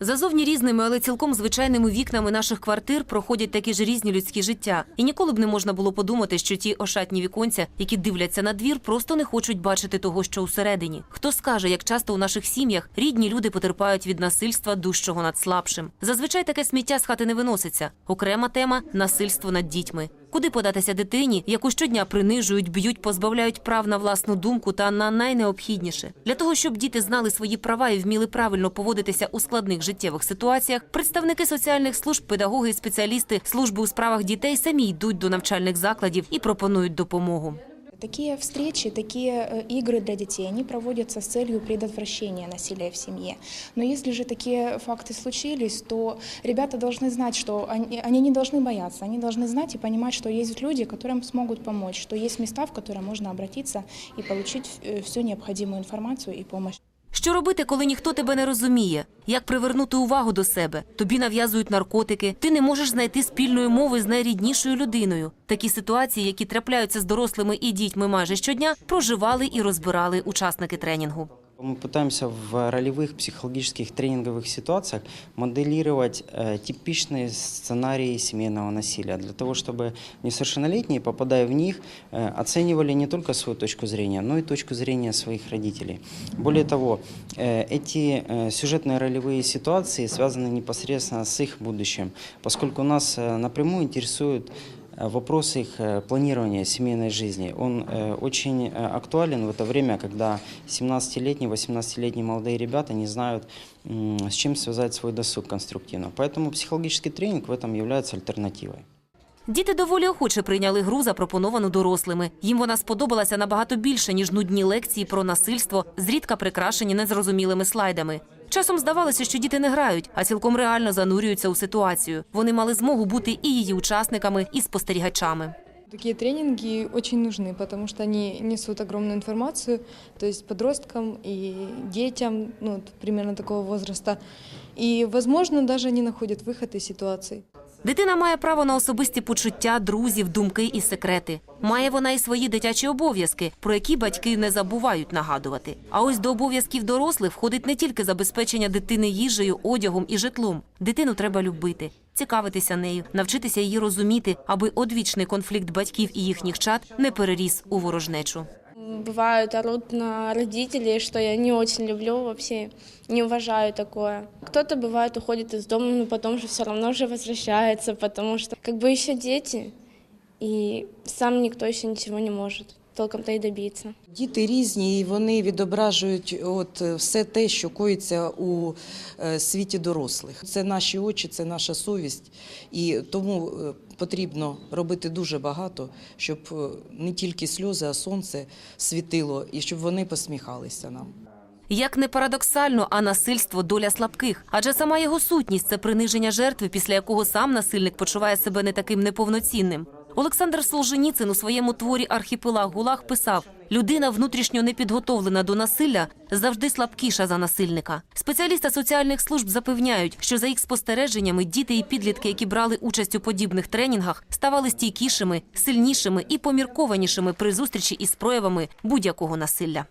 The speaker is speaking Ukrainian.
За зовні різними, але цілком звичайними вікнами наших квартир проходять такі ж різні людські життя. І ніколи б не можна було подумати, що ті ошатні віконця, які дивляться на двір, просто не хочуть бачити того, що усередині. Хто скаже, як часто у наших сім'ях рідні люди потерпають від насильства дужчого над слабшим. Зазвичай таке сміття з хати не виноситься. Окрема тема насильство над дітьми. Куди податися дитині, яку щодня принижують, б'ють, позбавляють прав на власну думку та на найнеобхідніше для того, щоб діти знали свої права і вміли правильно поводитися у складних життєвих ситуаціях. Представники соціальних служб, педагоги і спеціалісти служби у справах дітей самі йдуть до навчальних закладів і пропонують допомогу. Такие встречи, такие э, игры для детей, они проводятся с целью предотвращения насилия в семье. Но если же такие факты случились, то ребята должны знать, что они, они не должны бояться, они должны знать и понимать, что есть люди, которым смогут помочь, что есть места, в которые можно обратиться и получить э, всю необходимую информацию и помощь. Що робити, коли ніхто тебе не розуміє? Як привернути увагу до себе? Тобі нав'язують наркотики, ти не можеш знайти спільної мови з найріднішою людиною. Такі ситуації, які трапляються з дорослими і дітьми майже щодня, проживали і розбирали учасники тренінгу. Мы пытаемся в ролевых психологических тренинговых ситуациях моделировать э, типичные сценарии семейного насилия, для того, чтобы несовершеннолетние, попадая в них, э, оценивали не только свою точку зрения, но и точку зрения своих родителей. Более того, э, эти э, сюжетные ролевые ситуации связаны непосредственно с их будущим, поскольку нас э, напрямую интересуют э, вопрос их э, планирования семейной жизни. Он э, очень э, актуален в это время, когда 17-летние, 18-летние молодые ребята не знают, м, с чем связать свой досуг конструктивно. Поэтому психологический тренинг в этом является альтернативой. Діти доволі охоче прийняли гру, запропоновану дорослими. Їм вона сподобалася набагато більше, ніж нудні лекції про насильство, зрідка прикрашені незрозумілими слайдами. Часом здавалося, що діти не грають, а цілком реально занурюються у ситуацію. Вони мали змогу бути і її учасниками, і спостерігачами. Такие тренинги очень нужны, потому что они несут огромную информацию, то есть подросткам и детям, ну, примерно такого возраста. И, возможно, даже они находят выход из ситуации. Дитина має право на особисті почуття, друзів, думки і секрети. Має вона і свої дитячі обов'язки, про які батьки не забувають нагадувати. А ось до обов'язків дорослих входить не тільки забезпечення дитини їжею, одягом і житлом. Дитину треба любити, цікавитися нею, навчитися її розуміти, аби одвічний конфлікт батьків і їхніх чад не переріс у ворожнечу. Бывают орут на родителей, что я не очень люблю вообще, не уважаю такое. Кто-то бывает уходит из дома, но потом же все равно же возвращается, потому что как бы еще дети, и сам никто еще ничего не может толком-то и добиться. Діти різні, і вони відображують от все те, що коїться у е, світі дорослих. Це наші очі, це наша совість, і тому е, потрібно робити дуже багато, щоб е, не тільки сльози, а сонце світило, і щоб вони посміхалися нам. Як не парадоксально, а насильство доля слабких, адже сама його сутність це приниження жертви, після якого сам насильник почуває себе не таким неповноцінним. Олександр Солженіцин у своєму творі Архіпелаг Гулаг писав: людина внутрішньо непідготовлена до насилля завжди слабкіша за насильника. Спеціалісти соціальних служб запевняють, що за їх спостереженнями діти і підлітки, які брали участь у подібних тренінгах, ставали стійкішими, сильнішими і поміркованішими при зустрічі із проявами будь-якого насилля.